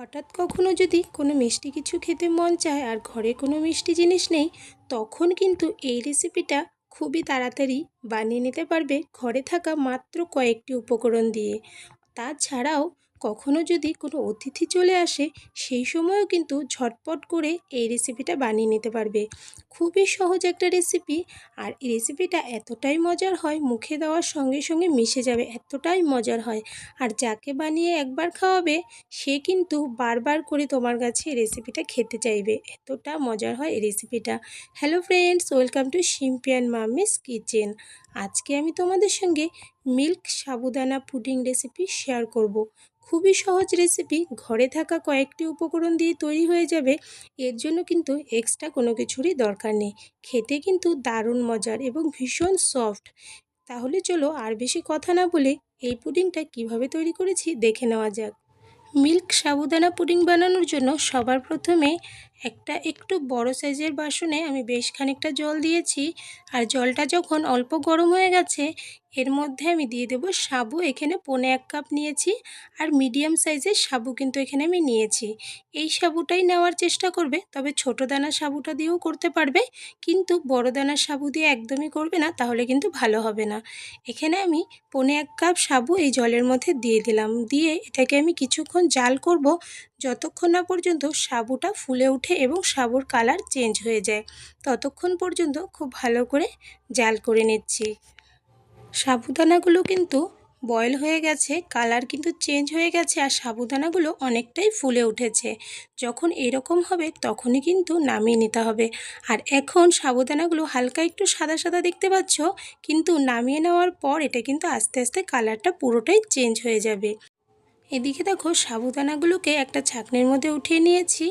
হঠাৎ কখনো যদি কোনো মিষ্টি কিছু খেতে মন চায় আর ঘরে কোনো মিষ্টি জিনিস নেই, তখন কিন্তু এই রেসিপিটা খুবই তাড়াতাড়ি বানিয়ে নিতে পারবে ঘরে থাকা মাত্র কয়েকটি উপকরণ দিয়ে। তাছাড়াও কখনো যদি কোনো অতিথি চলে আসে, সেই সময়ও কিন্তু ঝটপট করে এই রেসিপিটা বানিয়ে নিতে পারবে। খুবই সহজ একটা রেসিপি আর এই রেসিপিটা এতটাই মজার হয়, মুখে দেওয়ার সঙ্গে সঙ্গে মিশে যাবে, এতটাই মজার হয়। আর যাকে বানিয়ে একবার খাওয়াবে, সে কিন্তু বারবার করে তোমার কাছে রেসিপিটা খেতে চাইবে। এতটা মজার হয় এই রেসিপিটা হ্যালো ফ্রেন্ডস ওয়েলকাম টু শিম্পিয়ান মামিস কিচেন আজকে আমি তোমাদের সঙ্গে milk sabudana pudding recipe share করব। খুবই সহজ রেসিপি ঘরে থাকা কয়েকটি উপকরণ দিয়ে তৈরি হয়ে যাবে। এর জন্য কিন্তু এক্সট্রা কোনো কিছুরই দরকার নেই। খেতে কিন্তু দারুণ মজার এবং ভীষণ সফট তাহলে চলো আর বেশি কথা না বলে এই পুডিংটা কীভাবে তৈরি করেছি দেখে নেওয়া যাক। মিল্ক সাবুদানা পুডিং বানানোর জন্য সবার প্রথমে একটা একটু বড় সাইজের বাসনে আমি বেশ খানিকটা জল দিয়েছি আর জলটা যখন অল্প গরম হয়ে গেছে, এর মধ্যে আমি দিয়ে দেবো সাবু। এখানে পনে এক কাপ নিয়েছি আর মিডিয়াম সাইজের সাবু কিন্তু এখানে আমি নিয়েছি। এই সাবুটাই নেওয়ার চেষ্টা করবে, তবে ছোট দানা সাবুটা দিয়েও করতে পারবে, কিন্তু বড় দানার সাবু দিয়ে একদমই করবে না, তাহলে কিন্তু ভালো হবে না। এখানে আমি পনে এক কাপ সাবু এই জলের মধ্যে দিয়ে দিলাম। দিয়ে এটাকে আমি কিছুক্ষণ জাল করব, যতক্ষণ না পর্যন্ত সাবুটা ফুলে ওঠে এবং সাবুর কালার চেঞ্জ হয়ে যায়। ততক্ষণ পর্যন্ত খুব ভালো করে জাল করে নিচ্ছি। সাবুদানাগুলো কিন্তু বয়েল হয়ে গেছে, কালার কিন্তু চেঞ্জ হয়ে গেছে আর সাবুদানাগুলো অনেকটাই ফুলে উঠেছে। যখন এরকম হবে তখনই কিন্তু নামিয়ে নিতে হবে। আর এখন সাবুদানাগুলো হালকা একটু সাদা সাদা দেখতে পাচ্ছ, কিন্তু নামিয়ে নেওয়ার পর এটা কিন্তু আস্তে আস্তে কালারটা পুরোটাই চেঞ্জ হয়ে যাবে। এদিকে দেখো সাবুদানাগুলোকে একটা ছাকনির মধ্যে উঠিয়ে নিয়েছি।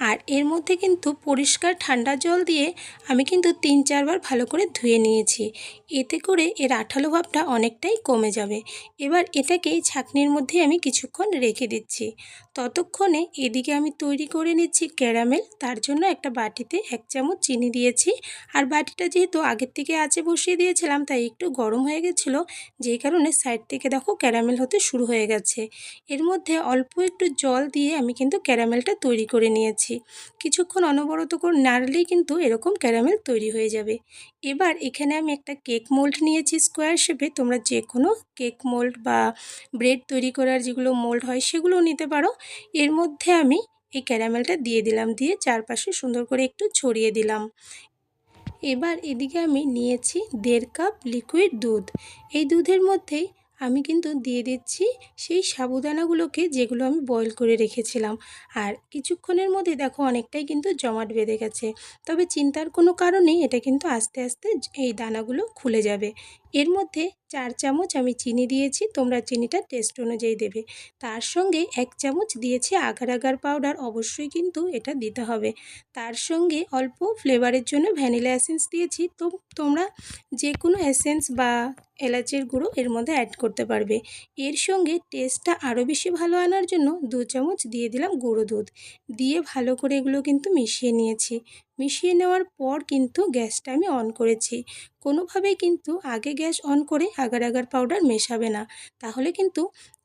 আর এর মধ্যে কিন্তু পরিষ্কার ঠান্ডা জল দিয়ে আমি কিন্তু তিন চারবার ভালো করে ধুয়ে নিয়েছি। এতে করে এর আঠালো ভাবটা অনেকটাই কমে যাবে। এবার এটাকে ছাকনির মধ্যে আমি কিছুক্ষণ রেখে দিচ্ছি। ততক্ষণে এদিকে আমি তৈরি করে নিচ্ছি ক্যারামেল। তার জন্য একটা বাটিতে এক চামচ চিনি দিয়েছি। আর বাটিটা যেহেতু আগের থেকে আছে বসিয়ে দিয়েছিলাম, তাই একটু গরম হয়ে গেছিল। যেই কারণে সাইড থেকে দেখো ক্যারামেল হতে শুরু হয়ে গেছে। এর মধ্যে অল্প একটু জল দিয়ে আমি কিন্তু ক্যারামেলটা তৈরি করে নিয়েছি। কিছুক্ষণ অনবরত করে, নাড়লেই কিন্তু এরকম ক্যারামেল তৈরি হয়ে যাবে। এবার এখানে আমি একটা কেক মোল্ড নিয়েছি স্কোয়ার শেপে। তোমরা যে কোনো কেক মোল্ড বা ব্রেড তৈরি করার যেগুলো মোল্ড হয় সেগুলো নিতে পারো। এর মধ্যে আমি এই ক্যারামেলটা দিয়ে দিলাম, দিয়ে চারপাশে সুন্দর করে একটু ছড়িয়ে দিলাম। এবার এদিকে আমি নিয়েছি দেড় কাপ লিকুইড দুধ। এই দুধের মধ্যেই আমি কিন্তু দিয়ে দিচ্ছি সেই সাবুদানাগুলোকে যেগুলো আমি বয়ল করে রেখেছিলাম। আর কিছুক্ষণের মধ্যে দেখো অনেকটাই কিন্তু জমাট বেঁধে গেছে। তবে চিন্তার কোনো কারণেই এটা কিন্তু আস্তে আস্তে এই দানাগুলো খুলে যাবে। এর মধ্যে চার চামচ আমি চিনি দিয়েছি, তোমরা চিনিটা টেস্ট অনুযায়ী দেবে। তার সঙ্গে এক চামচ দিয়েছি আগার আগার পাউডার অবশ্যই কিন্তু এটা দিতে হবে। তার সঙ্গে অল্প ফ্লেভারের জন্য ভ্যানিলা এসেন্স দিয়েছি, তো তোমরা যে কোনো এসেন্স বা এলাচের গুঁড়ো এর মধ্যে অ্যাড করতে পারবে। এর সঙ্গে টেস্টটা আরও বেশি ভালো আনার জন্য দু চামচ দিয়ে দিলাম গুঁড়ো দুধ। দিয়ে ভালো করে এগুলো কিন্তু মিশিয়ে নিয়েছি। মিশিয়ে নেওয়ার পর কিন্তু গ্যাসটা আমি অন করেছি। কোনোভাবেই কিন্তু আগে গ্যাস অন করে আগার আগার পাউডার মেশাবে না। তাহলে কিন্তু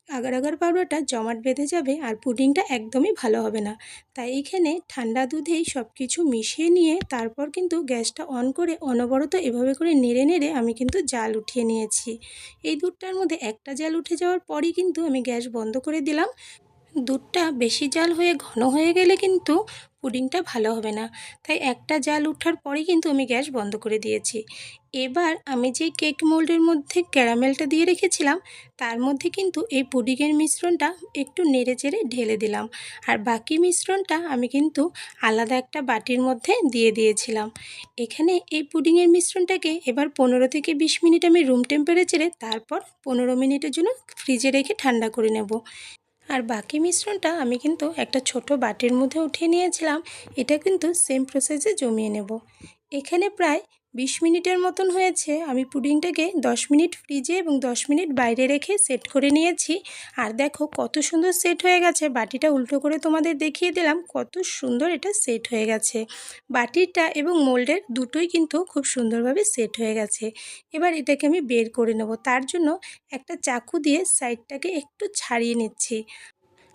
আগার আগার পাউডারটা জমাট বেঁধে যাবে আর পুডিংটা একদমই ভালো হবে না। তাই এখানে ঠান্ডা দুধেই সব কিছু মিশিয়ে নিয়ে তারপর কিন্তু গ্যাসটা অন করে অনবরত এভাবে করে নেড়ে নেড়ে আমি কিন্তু জাল উঠিয়ে নিয়েছি। এই দুধটার মধ্যে একটা জাল উঠে যাওয়ার পরই কিন্তু আমি গ্যাস বন্ধ করে দিলাম। দুধটা বেশি জাল হয়ে ঘন হয়ে গেলে কিন্তু পুডিংটা ভালো হবে না। তাই একটা জাল ওঠার পরেই কিন্তু আমি গ্যাস বন্ধ করে দিয়েছি। এবার আমি যে কেক মোল্ডের মধ্যে ক্যারামেলটা দিয়ে রেখেছিলাম, তার মধ্যে কিন্তু এই পুডিংয়ের মিশ্রণটা একটু নেড়ে চেড়ে ঢেলে দিলাম। আর বাকি মিশ্রণটা আমি কিন্তু আলাদা একটা বাটির মধ্যে দিয়ে দিয়েছিলাম। এখানে এই পুডিংয়ের মিশ্রণটাকে এবার পনেরো থেকে বিশ মিনিট আমি রুম টেম্পারেচারে তারপর পনেরো মিনিটের জন্য ফ্রিজে রেখে ঠান্ডা করে নেব। আর বাকি মিশ্রণটা আমি কিন্তু একটা ছোট বাটির মধ্যে উঠিয়ে নিয়েছিলাম। এটা কিন্তু সেম প্রসেসে জমিয়ে নেব। এখানে প্রায় বিশ মিনিটের মতন হয়েছে। আমি পুডিংটাকে দশ মিনিট ফ্রিজে এবং দশ মিনিট বাইরে রেখে সেট করে নিয়েছি। আর দেখো কত সুন্দর সেট হয়ে গেছে। বাটিটা উল্টো করে তোমাদের দেখিয়ে দিলাম কত সুন্দর এটা সেট হয়ে গেছে। বাটিটা এবং মোল্ডের দুটোই কিন্তু খুব সুন্দরভাবে সেট হয়ে গেছে। এবার এটাকে আমি বের করে নেব। তার জন্য একটা চাকু দিয়ে সাইডটাকে একটু ছাড়িয়ে নিচ্ছি।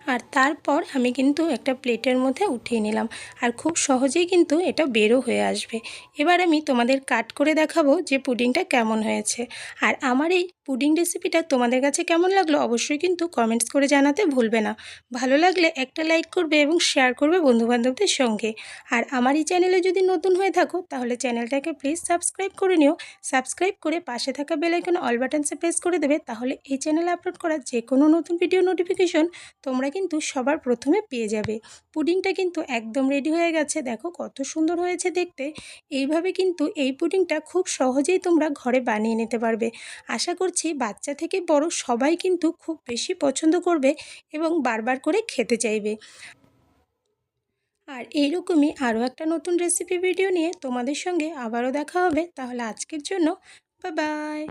আর তারপর আমি কিন্তু একটা প্লেটের মধ্যে উঠিয়ে নিলাম। আর খুব সহজেই কিন্তু এটা বেরো হয়ে আসবে। এবার আমি তোমাদের কাট করে দেখাবো যে পুডিংটা কেমন হয়েছে। আর আমার এই পুডিং রেসিপিটা তোমাদের কাছে কেমন লাগল অবশ্যই কিন্তু কমেন্টস করে জানাতে ভুলবে না। ভালো লাগলে একটা লাইক করবে এবং শেয়ার করবে বন্ধুবান্ধবদের সঙ্গে। আর আমার এই চ্যানেলে যদি নতুন হয়ে থাকো, তাহলে চ্যানেলটাকে প্লিজ সাবস্ক্রাইব করে নিও। সাবস্ক্রাইব করে পাশে থাকা বেলাইকন অল বাটনসে প্রেস করে দেবে, তাহলে এই চ্যানেলে আপলোড করা যে কোনো নতুন ভিডিও নোটিফিকেশন তোমরা কিন্তু সবার প্রথমে পেয়ে যাবে। পুডিংটা কিন্তু একদম রেডি হয়ে গেছে। দেখো কত সুন্দর হয়েছে দেখতে। এইভাবে কিন্তু এই পুডিংটা খুব সহজেই তোমরা ঘরে বানিয়ে নিতে পারবে। আশা করছি বাচ্চা থেকে বড় সবাই কিন্তু খুব বেশি পছন্দ করবে এবং বারবার করে খেতে চাইবে। আর এইরকমই আরও একটা নতুন রেসিপি ভিডিও নিয়ে তোমাদের সঙ্গে আবারও দেখা হবে। তাহলে আজকের জন্য বাই